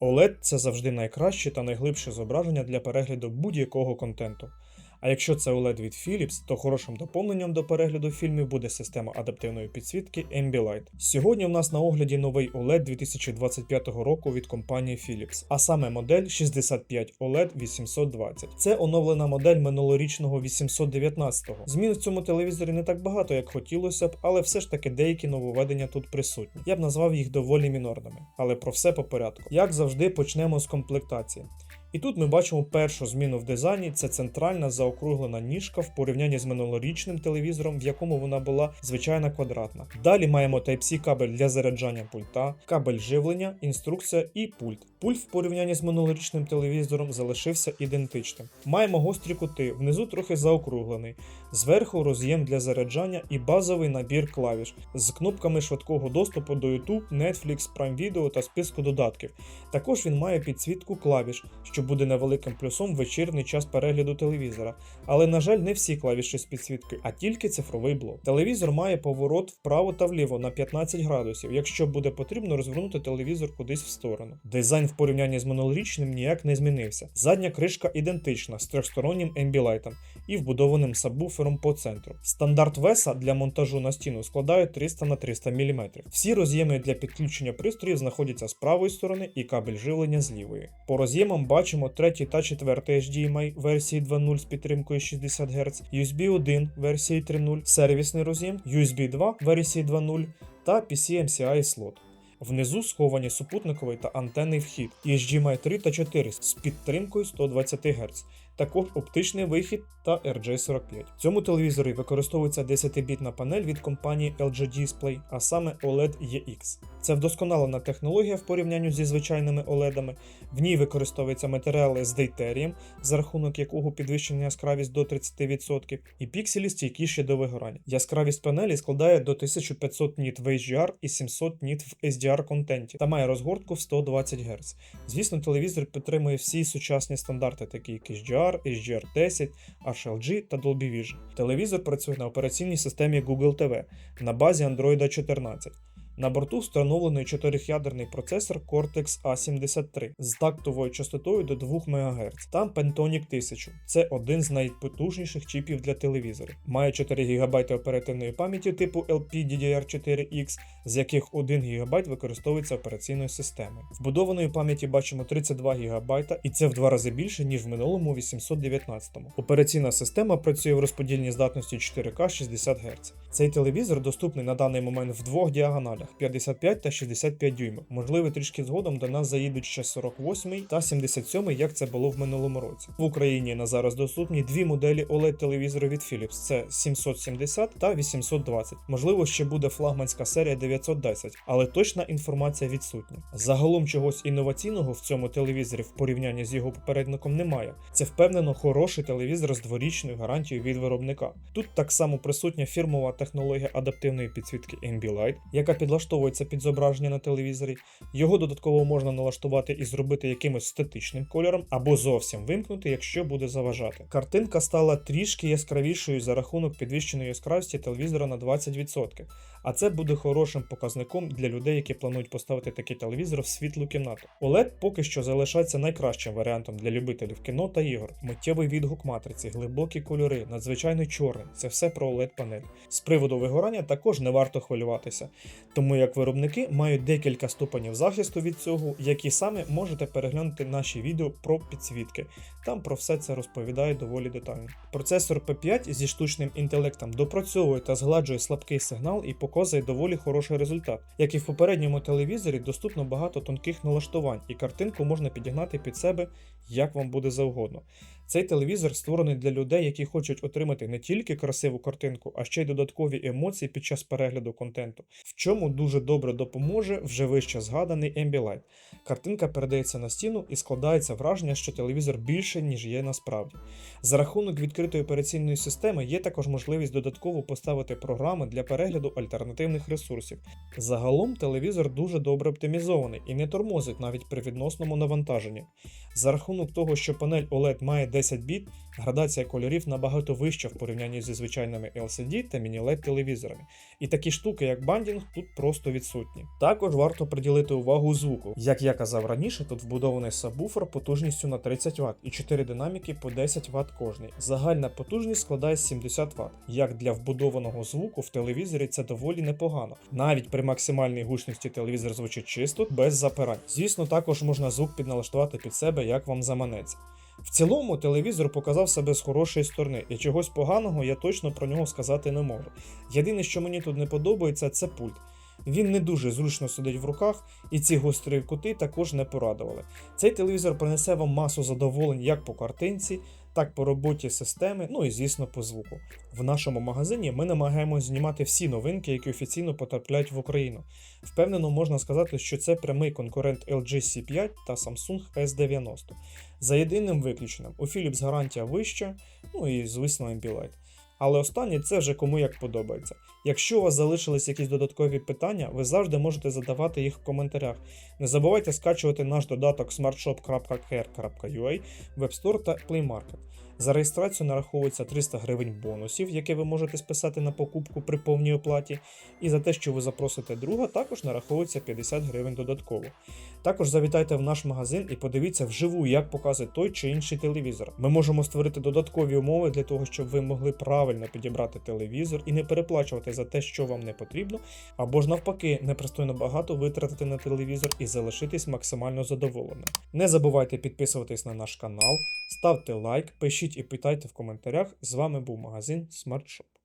OLED – це завжди найкраще та найглибше зображення для перегляду будь-якого контенту. А якщо це OLED від Philips, то хорошим доповненням до перегляду фільмів буде система адаптивної підсвітки Ambilight. Сьогодні в нас на огляді новий OLED 2025 року від компанії Philips, а саме модель 65 OLED 820. Це оновлена модель минулорічного 819-го. Змін в цьому телевізорі не так багато, як хотілося б, але все ж таки деякі нововведення тут присутні. Я б назвав їх доволі мінорними, але про все по порядку. Як завжди, почнемо з комплектації. І тут ми бачимо першу зміну в дизайні це центральна заокруглена ніжка в порівнянні з минулорічним телевізором, в якому вона була звичайна квадратна. Далі маємо Type-C кабель для заряджання пульта, кабель живлення, інструкція і пульт. Пульт в порівнянні з минулорічним телевізором залишився ідентичним. Маємо гострі кути, внизу трохи заокруглений, зверху роз'єм для заряджання і базовий набір клавіш з кнопками швидкого доступу до YouTube, Netflix, Prime Video та списку додатків. Також він має підсвітку клавіш, що буде невеликим плюсом вечірній час перегляду телевізора. Але, на жаль, не всі клавіші з підсвіткою, а тільки цифровий блок. Телевізор має поворот вправо та вліво на 15 градусів, якщо буде потрібно розвернути телевізор кудись в сторону. Дизайн в порівнянні з минулорічним ніяк не змінився. Задня кришка ідентична з трьохстороннім ембілайтом і вбудованим сабвуфером по центру. Стандарт веса для монтажу на стіну складає 300 на 300 мм. Всі роз'єми для підключення пристроїв знаходяться з правої сторони і кабель живлення з лівої. По роз'ємам бачимо третій та четвертий HDMI версії 2.0 з підтримкою 60 Гц, USB 1 версії 3.0, сервісний роз'єм, USB 2 версії 2.0 та PCMCI слот. Внизу сховані супутниковий та антенний вхід, HDMI 3 та 4 з підтримкою 120 Гц, також оптичний вихід та RJ45. В цьому телевізорі використовується 10-бітна панель від компанії LG Display, а саме OLED EX. Це вдосконалена технологія в порівнянні зі звичайними OLED. В ній використовуються матеріали з дейтерієм, за рахунок якого підвищена яскравість до 30%, і пікселі стійкіші до вигорання. Яскравість панелі складає до 1500 ніт в HDR і 700 ніт в SDR контенті та має розгортку в 120 Гц. Звісно, телевізор підтримує всі сучасні стандарти, такі як HDR, HDR10, HLG та Dolby Vision. Телевізор працює на операційній системі Google TV на базі Android 14. На борту встановлений 4-ядерний процесор Cortex A73 з тактовою частотою до 2 МГц. Там Pentonic 1000. Це один з найпотужніших чіпів для телевізорів. Має 4 ГБ оперативної пам'яті типу LPDDR4X, з яких 1 ГБ використовується операційною системою. Вбудованої пам'яті бачимо 32 ГБ, і це в два рази більше, ніж в минулому 819-му. Операційна система працює в розподільній здатності 4К 60 Гц. Цей телевізор доступний на даний момент в двох діагоналях 55 та 65 дюймів. Можливо, трішки згодом до нас заїдуть ще 48 та 77, як це було в минулому році. В Україні на зараз доступні дві моделі oled телевізору від Philips: це 770 та 820. Можливо, ще буде флагманська серія 910, але точна інформація відсутня. Загалом чогось інноваційного в цьому телевізорі в порівнянні з його попередником немає. Це впевнено хороший телевізор з дворічною гарантією від виробника. Тут так само присутня фірмова технологія адаптивної підсвітки Ambilight, яка підлаштовується під зображення на телевізорі. Його додатково можна налаштувати і зробити якимось статичним кольором або зовсім вимкнути, якщо буде заважати. Картинка стала трішки яскравішою за рахунок підвищеної яскравості телевізора на 20%. А це буде хорошим показником для людей, які планують поставити такий телевізор в світлу кімнату. OLED поки що залишається найкращим варіантом для любителів кіно та ігор. Миттєвий відгук матриці, глибокі кольори, надзвичайно чорний це все про oled панель. З приводу вигорання також не варто хвилюватися, тому як виробники мають декілька ступенів захисту від цього, які саме можете переглянути наші відео про підсвітки. Там про все це розповідає доволі детально. Процесор P5 зі штучним інтелектом допрацьовує та згладжує слабкий сигнал і показує доволі хороший результат. Як і в попередньому телевізорі, доступно багато тонких налаштувань, і картинку можна підігнати під себе як вам буде завгодно. Цей телевізор створений для людей, які хочуть отримати не тільки красиву картинку, а ще й додаткові емоції під час перегляду контенту, в чому дуже добре допоможе вже вище згаданий Ambilight. Картинка передається на стіну і складається враження, що телевізор більше, ніж є насправді. За рахунок відкритої операційної системи є також можливість додатково поставити програми для перегляду альтернативних ресурсів. Загалом телевізор дуже добре оптимізований і не тормозить навіть при відносному навантаженні. За рахунок того, що панель OLED має 10 біт, градація кольорів набагато вища в порівнянні зі звичайними LCD та міні-LED телевізорами. І такі штуки, як бандінг, тут просто відсутні. Також варто приділити увагу звуку. Як я казав раніше, тут вбудований сабвуфер потужністю на 30 Вт і 4 динаміки по 10 Вт кожний. Загальна потужність складає 70 Вт. Як для вбудованого звуку в телевізорі це доволі непогано. Навіть при максимальній гучності телевізор звучить чисто, без запирань. Звісно, також можна звук підналаштувати під себе, як вам заманеться. В цілому телевізор показав себе з хорошої сторони, і чогось поганого я точно про нього сказати не можу. Єдине, що мені тут не подобається, це пульт. Він не дуже зручно сидить в руках, і ці гострі кути також не порадували. Цей телевізор принесе вам масу задоволень як по картинці, так по роботі системи, ну і звісно по звуку. В нашому магазині ми намагаємось знімати всі новинки, які офіційно потрапляють в Україну. Впевнено, можна сказати, що це прямий конкурент LG C5 та Samsung S90. За єдиним виключенням, у Philips гарантія вища, ну і звісно Ambilight. Але останнє це вже кому як подобається. Якщо у вас залишились якісь додаткові питання, ви завжди можете задавати їх в коментарях. Не забувайте скачувати наш додаток smartshop.care.ua, Web Store та Play Market. За реєстрацію нараховується 300 гривень бонусів, які ви можете списати на покупку при повній оплаті. І за те, що ви запросите друга, також нараховується 50 гривень додатково. Також завітайте в наш магазин і подивіться вживу, як показує той чи інший телевізор. Ми можемо створити додаткові умови для того, щоб ви могли правильно підібрати телевізор і не переплачувати за те, що вам не потрібно, або ж навпаки, непристойно багато витратити на телевізор і залишитись максимально задоволеним. Не забувайте підписуватись на наш канал, ставте лайк, пишіть і питайте в коментарях. З вами був магазин Smart Shop.